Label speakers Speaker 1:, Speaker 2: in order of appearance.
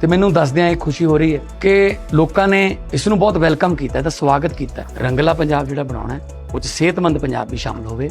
Speaker 1: ਤੇ ਮੈਨੂੰ ਦੱਸਦਿਆਂ ਇਹ ਖੁਸ਼ੀ ਹੋ ਰਹੀ ਹੈ ਕਿ ਲੋਕਾਂ ਨੇ ਇਸ ਨੂੰ ਬਹੁਤ ਵੈਲਕਮ ਕੀਤਾ ਹੈ ਤੇ ਸਵਾਗਤ ਕੀਤਾ ਹੈ। ਰੰਗਲਾ ਪੰਜਾਬ ਜਿਹੜਾ ਬਣਾਉਣਾ ਹੈ, ਉਹ 'ਚ ਸਿਹਤਮੰਦ ਪੰਜਾਬ ਵੀ ਸ਼ਾਮਲ ਹੋਵੇ